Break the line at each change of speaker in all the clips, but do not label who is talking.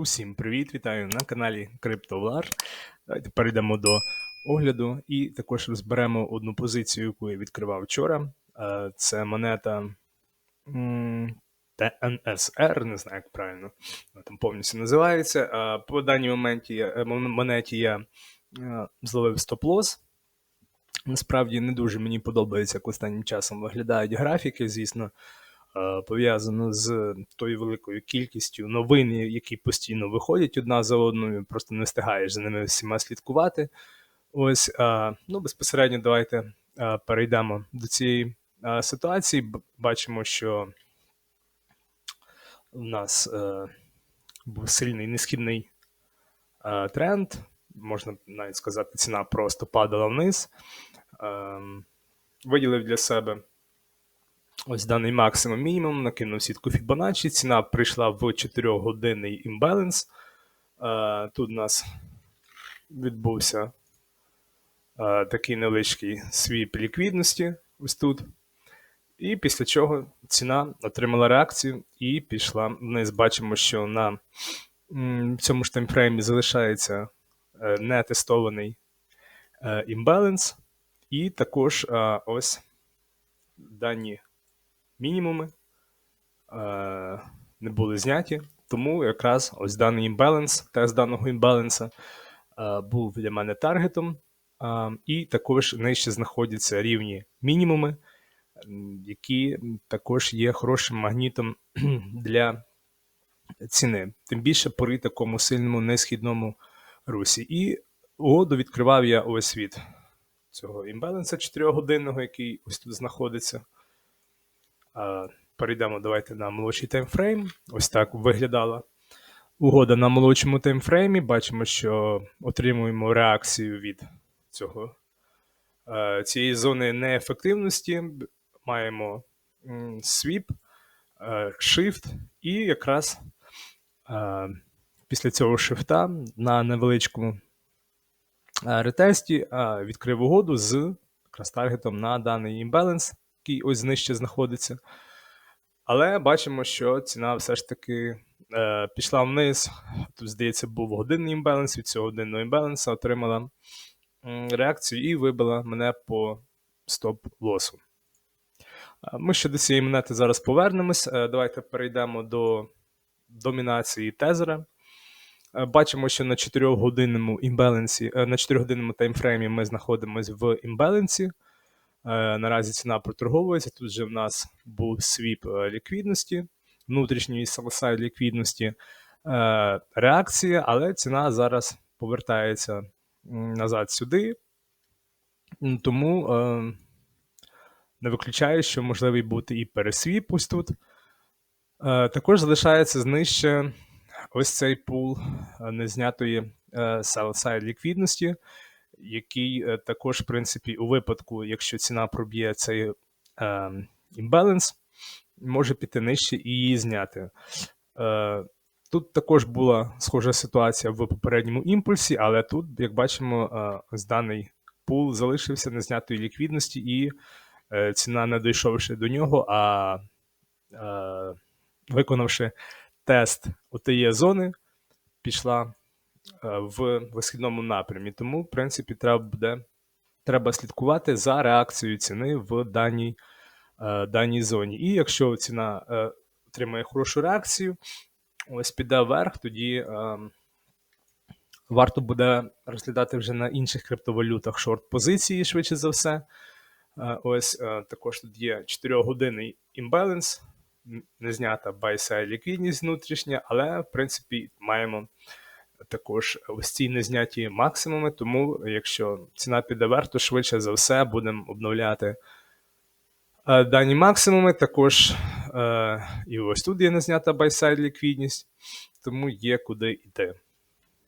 Усім привіт! Вітаю на каналі CryptoVlar. Давайте перейдемо до огляду і також розберемо одну позицію, яку я відкривав вчора. Е, Це монета TNSR, не знаю, як правильно вона там повністю називається. Е, По даній моменті е, монеті я зловив стоп-лосс. Насправді не дуже мені подобається, як останнім часом виглядають графіки, звісно, пов'язано з тою великою кількістю новин, які постійно виходять одна за одною, просто не встигаєш за ними всіма слідкувати. Ось, е, ну, безпосередньо давайте е, перейдемо до цієї е, ситуації. Бачимо, що в нас е, був сильний несхідний е, тренд. Можна навіть сказати, ціна просто падала вниз. Ем, виділив для себе ось даний максимум мінімум, накинув сітку Fibonacci, ціна прийшла в 4-годинний імбаланс. Е, тут у нас відбувся е, такий невеличкий свіп ліквідності, ось тут. І після чого ціна отримала реакцію і пішла вниз. Бачимо, що на цьому ж таймфреймі залишається е, нетестований імбаланс, і також ось дані мінімуми е, не були зняті. Тому якраз ось даний імбаланс, тест даного імбаланса е, був для мене таргетом, е, і також нижче знаходяться рівні мінімуми, які також є хорошим магнітом для ціни. Тим більше при такому сильному несхідному русі. І угоду відкривав я ось від цього імбаланса 4-годинного, який ось тут знаходиться. Перейдемо давайте на молодший таймфрейм. Ось так виглядала угода на молодшому таймфреймі. Бачимо, що отримуємо реакцію від цього, е, цієї зони неефективності. Маємо свіп, е, shift, і якраз е, після цього шифта на невеличкому ретесті відкрив угоду з якраз таргетом на даний імбаланс, який ось нижче знаходиться. Але бачимо, що ціна все ж таки е, пішла вниз. Тут, здається, був годинний імбаланс, від цього годинного імбаланса отримала реакцію і вибила мене по стоп-лосу. Е, Ми ще до цієї монети зараз повернемось. Е, Давайте перейдемо до домінації тезера. Е, Бачимо, що на 4-годинному імбалансі, е, на 4-годинному таймфреймі ми знаходимося в імбалансі. Е, Наразі ціна проторговується. Тут же в нас був свіп е, ліквідності, внутрішньої самосайд ліквідності, е, реакція, але ціна зараз повертається назад сюди. Тому не виключаю, що можливий бути і пересвіп ось тут. Також залишається знижче ось цей пул незнятої sell-side ліквідності, який е, також, в принципі, у випадку, якщо ціна проб'є цей е, імбаланс, може піти нижче і її зняти. Е, Тут також була схожа ситуація в попередньому імпульсі, але тут, як бачимо, даний пул залишився незнятої ліквідності, і ціна, не дійшовши до нього, а виконавши тест отієї зони, пішла в висхідному напрямі. Тому, в принципі, треба буде треба слідкувати за реакцією ціни в даній, е, даній зоні. І якщо ціна е, отримає хорошу реакцію, ось піде вверх, тоді е, варто буде розглядати вже на інших криптовалютах шорт-позиції, швидше за все. Е, Ось е, також тут є 4-годинний імбаланс, не знята buy-side ліквідність внутрішня, але в принципі маємо також ось ці незняті максимуми. Тому якщо ціна піде вверх, то швидше за все будемо обновляти е, дані максимуми. Також е, і ось тут є незнята buy-side ліквідність, тому є куди йти.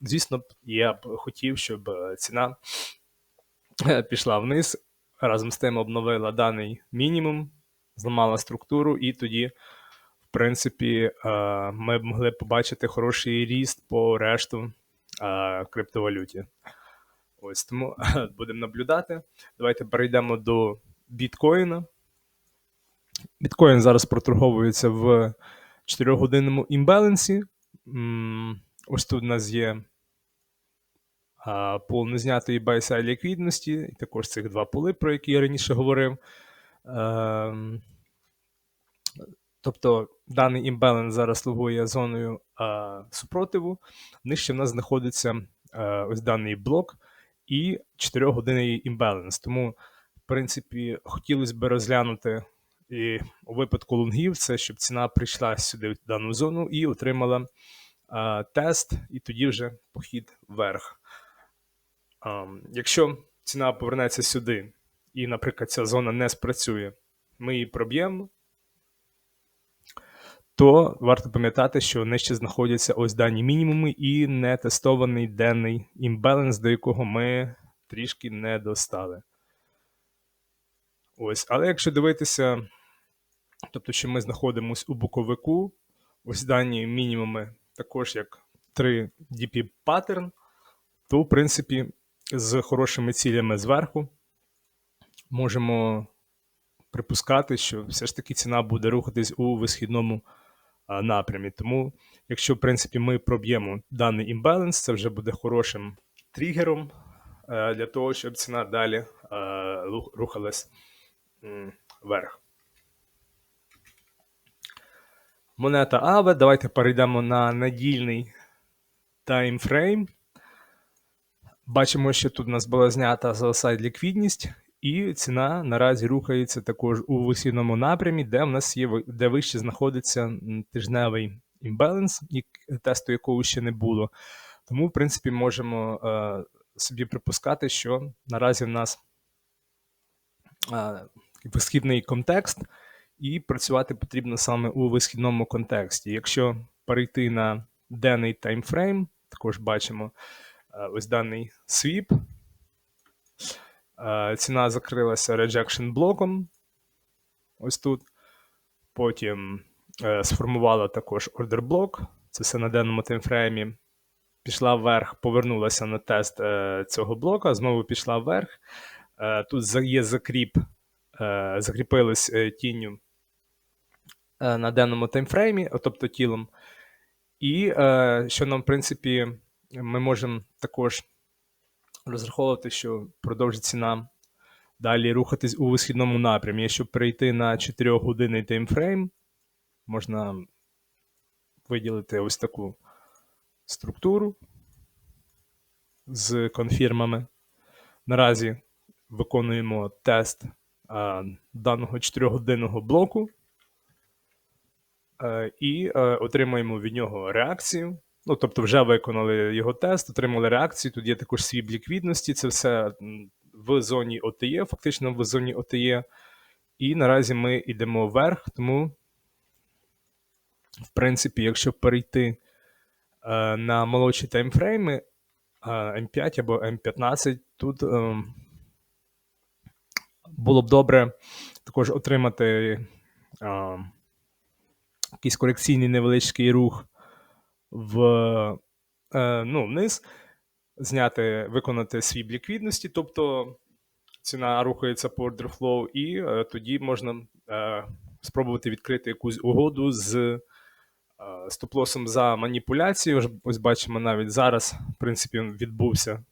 Звісно, я б хотів, щоб ціна е, пішла вниз, разом з тим обновила даний мінімум, зламала структуру, і тоді, принципі, е, ми б могли побачити хороший ріст по решту е, криптовалюті. Ось тому будемо наблюдати. Давайте перейдемо до біткоїна. Біткоін зараз проторговується в 4-годинному імбалансі. Ось тут у нас є а, пул незнятої BSI ліквідності, і також цих два пули, про які я раніше говорив. Тобто даний імбаланс зараз слугує зоною а, супротиву. Нижче в нас знаходиться а, ось даний блок і 4-годинний імбаланс. Тому, в принципі, хотілося б розглянути і у випадку лонгів, це щоб ціна прийшла сюди в дану зону і отримала а, тест, і тоді вже похід вверх. А, якщо ціна повернеться сюди, і, наприклад, ця зона не спрацює, ми її проб'ємо то варто пам'ятати, що нижче знаходяться ось дані мінімуми і не тестований денний імбаланс, до якого ми трішки не достали. Ось, Але якщо дивитися, тобто, що ми знаходимося у боковику, ось дані мінімуми, також як 3 DP паттерн, то, в принципі, з хорошими цілями зверху можемо припускати, що все ж таки ціна буде рухатись у висхідному напрямі. Тому, якщо, в принципі, ми проб'ємо даний імбаланс, це вже буде хорошим тригером е, для того, щоб ціна далі е, рухалась вверх. Монета AVE. Давайте перейдемо на надільний таймфрейм. Бачимо, що тут у нас була знята за сайт ліквідність, і ціна наразі рухається також у висійному напрямі, де в нас є де вище знаходиться тижневий імбаланс, тесту якого ще не було. Тому, в принципі, можемо е, собі припускати, що наразі в нас е, висхідний контекст, і працювати потрібно саме у висхідному контексті. Якщо перейти на денний таймфрейм, також бачимо е, ось даний свіп. Е, ціна закрилася rejection блоком. Ось тут. Потім е, сформувала також ордер блок. Це все на денному таймфреймі. Пішла вверх, повернулася на тест е, цього блока, знову пішла вверх. Тут є закріп, закріпилась тінню на денному таймфреймі, тобто тілом. І що нам, в принципі, ми можемо також розраховувати, що продовжить ціна далі рухатись у висхідному напрямі. Якщо перейти на 4 годинний таймфрейм, можна виділити ось таку структуру з конфірмами. Наразі виконуємо тест а, даного 4-годинного блоку і а, отримаємо від нього реакцію. Ну, тобто, вже виконали його тест, отримали реакцію. Тут є також свій ліквідності. Це все в зоні ОТЄ, фактично в зоні ОТЄ. І наразі ми йдемо вверх, тому, в принципі, якщо перейти е, на молодші таймфрейми е, М5 або М15, тут е, було б добре також отримати е, якийсь корекційний невеличкий рух в е, ну, вниз, зняти, виконати свій ліквідності, тобто ціна рухається по order flow, і е, тоді можна е, спробувати відкрити якусь угоду з е, стоп-лосом за маніпуляцію. Ось бачимо, навіть зараз, в принципі, відбувся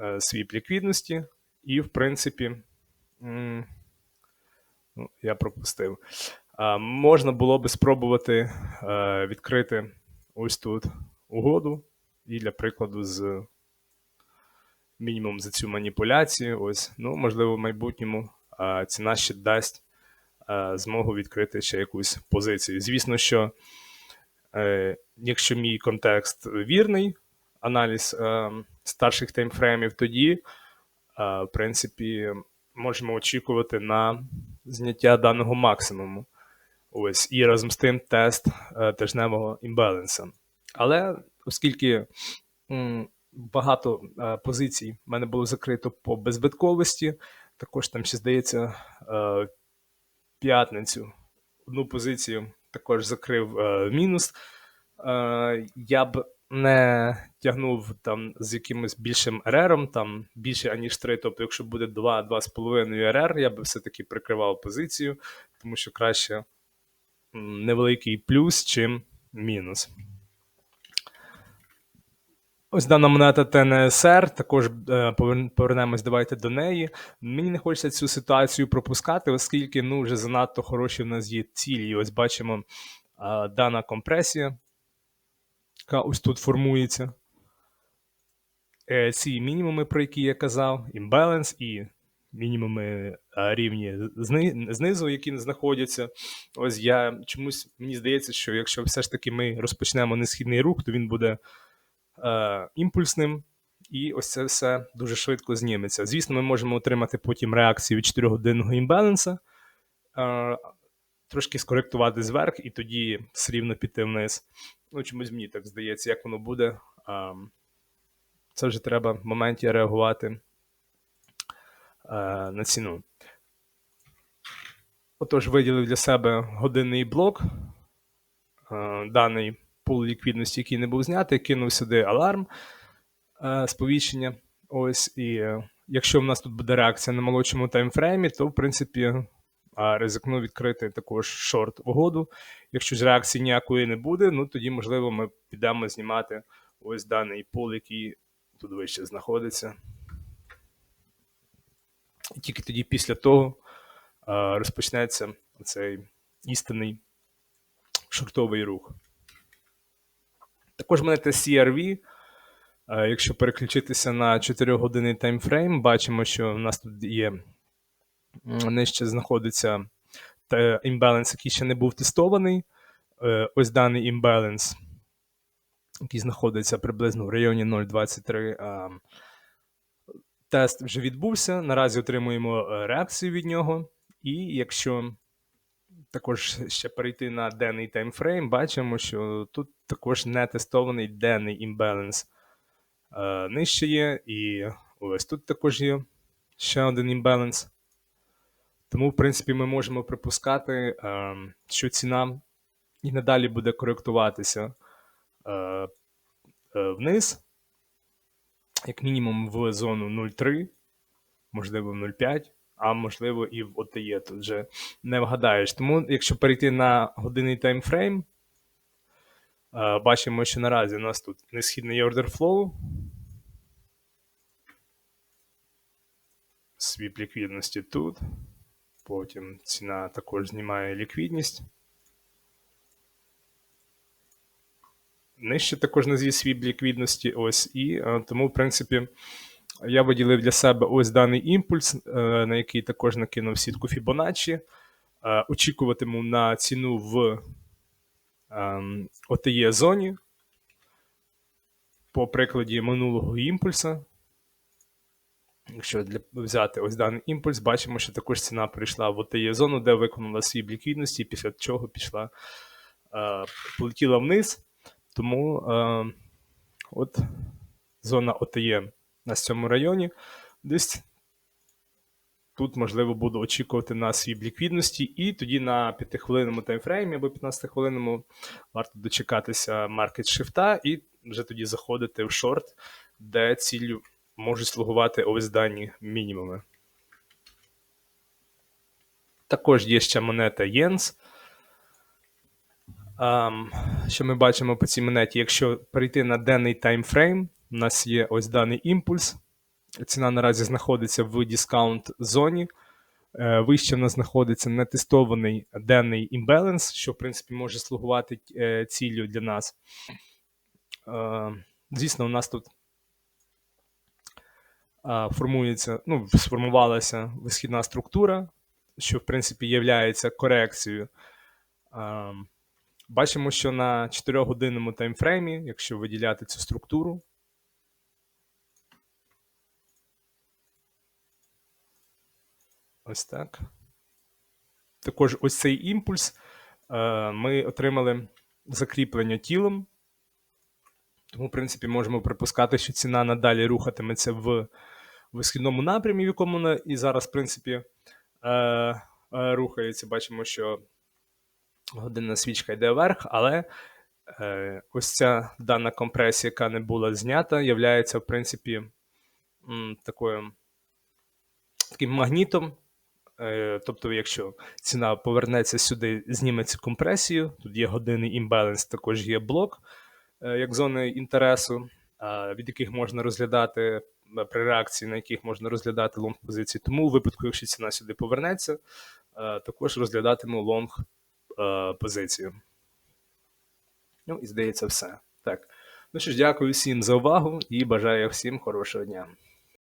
е, свіп ліквідності, і, в принципі, м ну, я пропустив. Можна було би спробувати е, відкрити ось тут угоду, і для прикладу, з мінімум за цю маніпуляцію. Ось, ну, можливо, в майбутньому ціна ще дасть змогу відкрити ще якусь позицію. Звісно, що е, якщо мій контекст вірний, аналіз е, старших таймфреймів, тоді, в принципі, можемо очікувати на зняття даного максимуму. Ось, І разом з тим тест е, тижневого імбаланса. Але оскільки багато е, позицій в мене було закрито по беззбитковості, також там ще здається е, п'ятницю одну позицію також закрив мінус. Я б не тягнув там з якимось більшим РРом, там більше аніж 3, тобто, якщо буде 2-2,5 РР, я би все-таки прикривав позицію, тому що краще невеликий плюс, чим мінус. Ось дана монета ТНСР, також е, повернемось давайте до неї. Мені не хочеться цю ситуацію пропускати, оскільки ну, вже занадто хороші в нас є цілі. Ось бачимо а, дана компресія, яка ось тут формується. Е, ці мінімуми, про які я казав, імбаланс і мінімуми рівні зни- знизу, які знаходяться. Ось я чомусь мені здається, що якщо все ж таки ми розпочнемо несхідний рух, то він буде е, імпульсним, і ось це все дуже швидко зніметься. Звісно, ми можемо отримати потім реакцію від 4-годинного імбаланса, е, трошки скоректувати зверх, і тоді все рівно піти вниз. Ну, чомусь мені так здається, як воно буде. Це вже треба в моменті реагувати на ціну. Отож, виділив для себе годинний блок, е, даний пул ліквідності, який не був знятий, кинув сюди аларм е, сповіщення. Ось, і е, якщо в нас тут буде реакція на молодшому таймфреймі, то в принципі е, ризикну відкрити також шорт угоду. Якщо ж реакції ніякої не буде, ну тоді, можливо, ми підемо знімати ось даний пул, який тут вище знаходиться. І тільки тоді після того розпочнеться цей істинний шортовий рух. Також монета CRV. Якщо переключитися на 4 годинний таймфрейм, бачимо, що в нас тут є нижче знаходиться імбаланс, який ще не був тестований. Е, Ось даний імбаланс, який знаходиться приблизно в районі 0,23. Тест вже відбувся. Наразі отримуємо е, реакцію від нього. І якщо також ще перейти на денний таймфрейм, бачимо, що тут також не тестований денний імбаланс е, нижче є, і ось тут також є ще один імбаланс. Тому, в принципі, ми можемо припускати, е, що ціна і надалі буде коректуватися вниз, як мінімум в зону 0,3, можливо, в 0,5, а можливо і в ОТЄ. Тут вже не вгадаєш. Тому, якщо перейти на годинний таймфрейм, е, бачимо, що наразі у нас тут несхідний order flow, свіп ліквідності тут. Потім ціна також знімає ліквідність. Нижче також назві свіп ліквідності. Ось, і е, тому, в принципі, я виділив для себе ось даний імпульс, е, на який також накинув сітку Fibonacci. Е, Очікуватиму на ціну в ем, OTE зоні. По прикладі минулого імпульса. Якщо для, взяти ось даний імпульс, бачимо, що також ціна прийшла в OTE зону, де виконала свій ліквідності, після чого пішла, е, полетіла вниз. Тому е, от зона OTE на цьому районі. Десь тут, можливо, буду очікувати на свій ліквідності, і тоді на 5-хвилинному таймфреймі або 15-хвилинному варто дочекатися маркет шифта і вже тоді заходити в шорт, де ціллю можуть слугувати ось дані мінімуми. Також є ще монета Єнс. Ам, що ми бачимо по цій монеті? Якщо перейти на денний таймфрейм, у нас є ось даний імпульс. Ціна наразі знаходиться в дискаунт зоні. Е, Вище в нас знаходиться нетестований денний імбаланс, що, в принципі, може слугувати е, ціллю для нас. Е, Звісно, у нас тут формується, ну, сформувалася висхідна структура, що в принципі є корекцією. Бачимо, що на 4-годинному таймфреймі, якщо виділяти цю структуру, ось так. Також ось цей імпульс е, ми отримали закріплення тілом. Тому, в принципі, можемо припускати, що ціна надалі рухатиметься в висхідному напрямі, в якому вона і зараз, в принципі, е, е, рухається. Бачимо, що годинна свічка йде вверх, але е, ось ця дана компресія, яка не була знята, є, в принципі, м, такою, таким магнітом. Е, Тобто, якщо ціна повернеться сюди, зніметься компресію, тут є годинний імбаланс, також є блок, е, як зони інтересу. е, від яких можна розглядати е, при реакції, на яких можна розглядати лонг позиції. Тому у випадку, якщо ціна сюди повернеться, е, також розглядатиму лонг е, позицію. Ну і здається, все. Так. Ну що ж, дякую всім за увагу і бажаю всім хорошого дня.